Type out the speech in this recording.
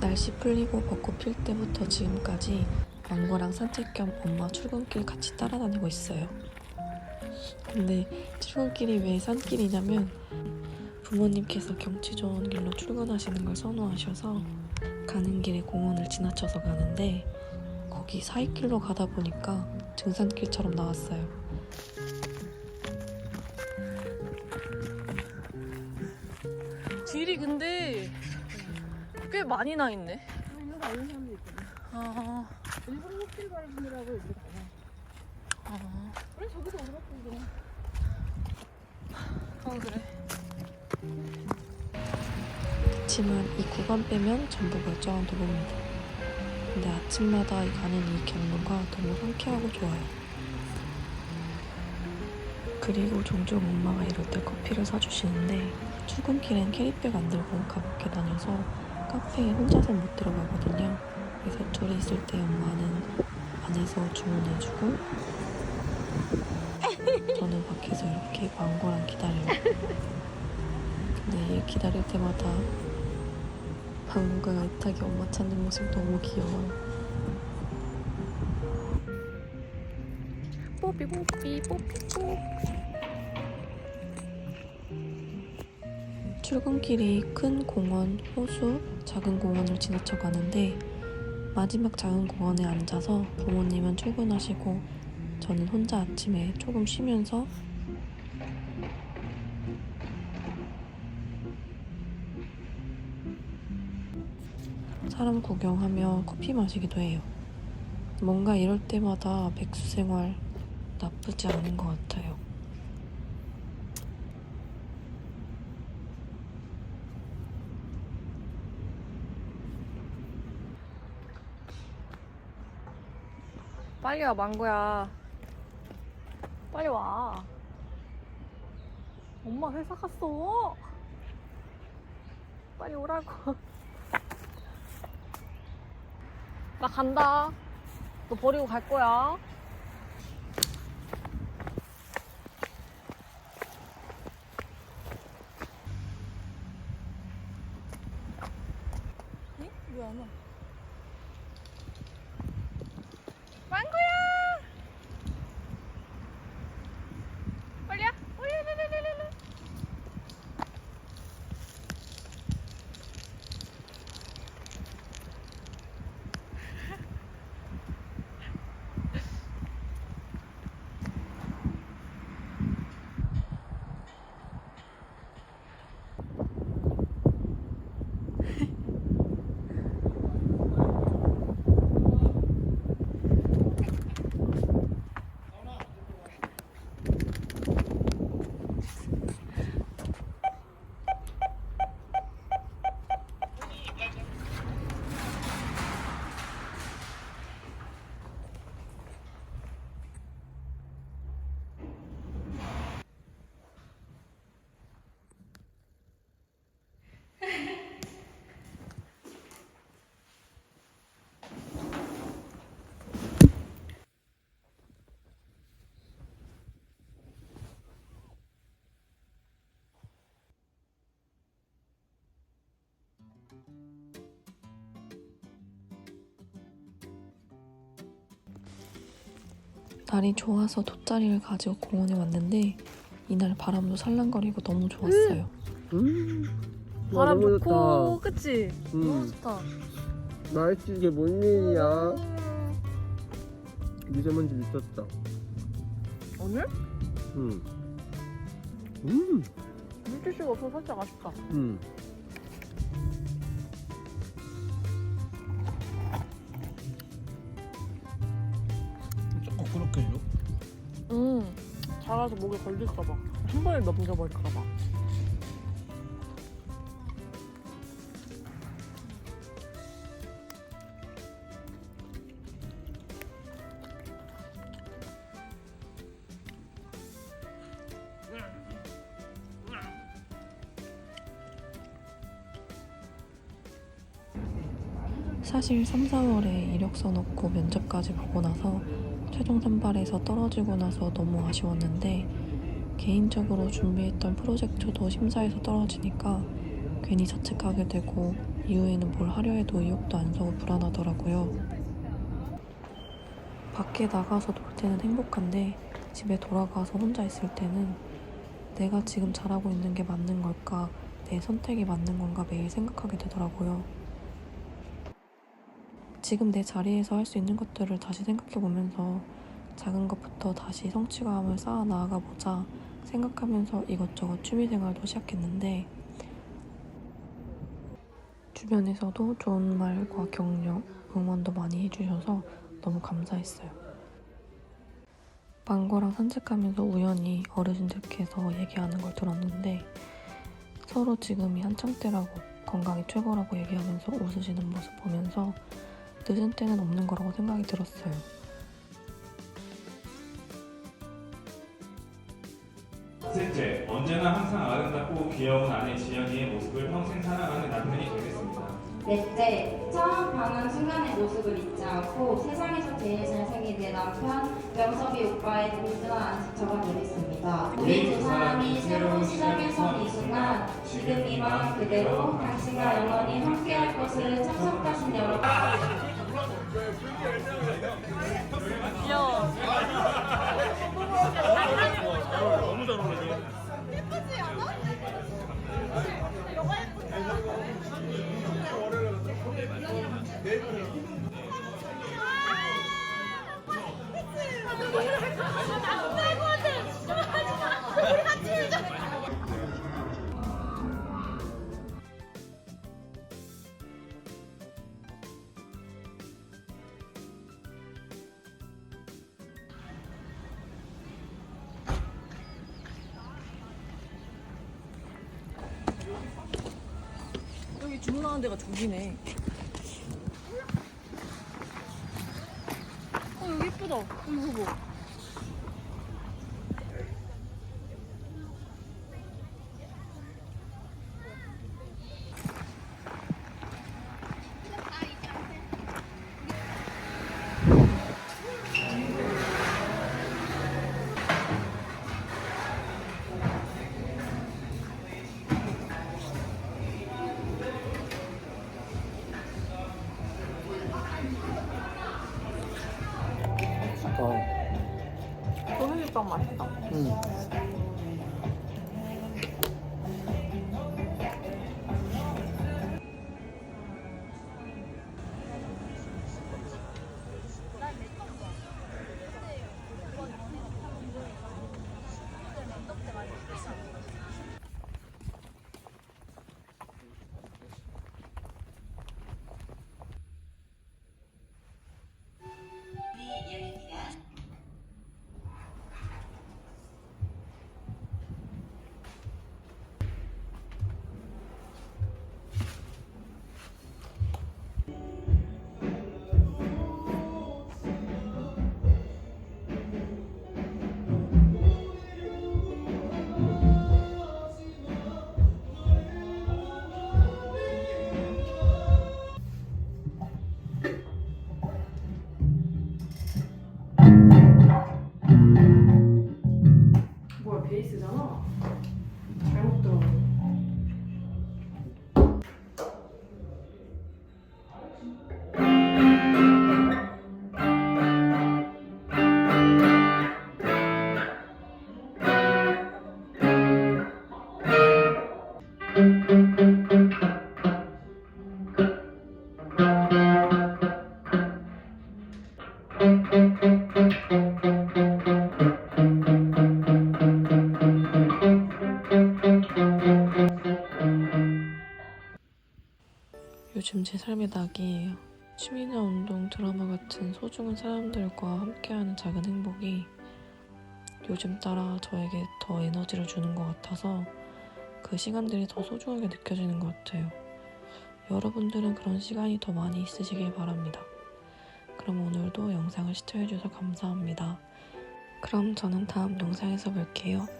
날씨 풀리고 벚꽃 필 때부터 지금까지 왕고랑 산책 겸 엄마 출근길 같이 따라다니고 있어요. 근데 출근길이 왜 산길이냐면 부모님께서 경치 좋은 길로 출근하시는 걸 선호하셔서 가는 길에 공원을 지나쳐서 가는데 거기 사이길로 가다 보니까 등산길처럼 나왔어요. 딜이 근데 꽤 많이 나 있네. 이거 가는 사람도 있거든. 아, 일부러 hó길 가는 분들하고 이렇게 가요. 아, 그래, 저기서 오르막 보이잖아. 어 그래. 그렇지만 이 구간 빼면 전부 멀쩡한 도로입니다. 근데 아침마다 가는 이 경로가 너무 상쾌하고 좋아요. 그리고 종종 엄마가 이럴 때 커피를 사주시는데 출근길엔 캐리백 안 들고 가볍게 다녀서 카페에 혼자서 못 들어가거든요. 그래서 둘이 있을 때 엄마는 안에서 주문해주고 저는 밖에서 이렇게 광고랑 기다려요. 근데 기다릴 때마다 방구가 애타게 엄마 찾는 모습 너무 귀여워. 뽀삐 뽀삐 뽀삐 뽀. 출근길이 큰 공원, 호수, 작은 공원을 지나쳐 가는데 마지막 작은 공원에 앉아서 부모님은 출근하시고 저는 혼자 아침에 조금 쉬면서 사람 구경하며 커피 마시기도 해요. 뭔가 이럴 때마다 백수 생활 나쁘지 않은 것 같아요. 빨리 와 망고야. 빨리 와. 엄마 회사 갔어. 빨리 오라고. 나 간다. 너 버리고 갈 거야. 응? 왜안 와? 날이 좋아서 돗자리를 가지고 공원에 왔는데 이날 바람도 살랑거리고 너무 좋았어요. 음, 와, 바람 너무 좋고 좋다. 그치? 너무 음, 좋다 날씨 이게 뭔 일이야? 미세먼지 미쳤다. 오늘? 음, 음, 물티슈가 없어서 살짝 아쉽다 음. 해요? 음 자라서 목에 걸릴까봐 한 번에 넘겨버릴까봐 사실 3, 4월에 이력서 넣고 면접까지 보고 나서 최종 선발에서 떨어지고 나서 너무 아쉬웠는데 개인적으로 준비했던 프로젝트도 심사에서 떨어지니까 괜히 자책하게 되고 이후에는 뭘 하려 해도 의욕도 안 서고 불안하더라고요. 밖에 나가서 놀 때는 행복한데 집에 돌아가서 혼자 있을 때는 내가 지금 잘하고 있는 게 맞는 걸까, 내 선택이 맞는 건가 매일 생각하게 되더라고요. 지금 내 자리에서 할 수 있는 것들을 다시 생각해 보면서 작은 것부터 다시 성취감을 쌓아 나아가 보자 생각하면서 이것저것 취미 생활도 시작했는데 주변에서도 좋은 말과 격려, 응원도 많이 해주셔서 너무 감사했어요. 망고랑 산책하면서 우연히 어르신들께서 얘기하는 걸 들었는데 서로 지금이 한창 때라고 건강이 최고라고 얘기하면서 웃으시는 모습 보면서 늦은 때는 없는 거라고 생각이 들었어요. 셋째, 언제나 항상 아름답고 귀여운 아내 지연이의 모습을 평생 사랑하는 남편이 되겠습니다. 넷째, 처음 반한 순간의 모습을 잊지 않고 세상에서 제일 잘생긴 내 남편 명섭이 오빠의 든든한 안식처가 되겠습니다. 우리 두 사람이 새로운 시작에 선이 순간 지금 이 마음 그대로 당신과 영원히 함께할 것을 참석하신 여러분 Yeah, no. 주문하는 데가 저기네. 어 예쁘다. 이거 봐. 소세지빵 맛있다. 뭐 요즘 제 삶의 낙이에요. 취미나 운동, 드라마 같은 소중한 사람들과 함께하는 작은 행복이 요즘 따라 저에게 더 에너지를 주는 것 같아서 그 시간들이 더 소중하게 느껴지는 것 같아요. 여러분들은 그런 시간이 더 많이 있으시길 바랍니다. 그럼 오늘도 영상을 시청해주셔서 감사합니다. 그럼 저는 다음 영상에서 뵐게요.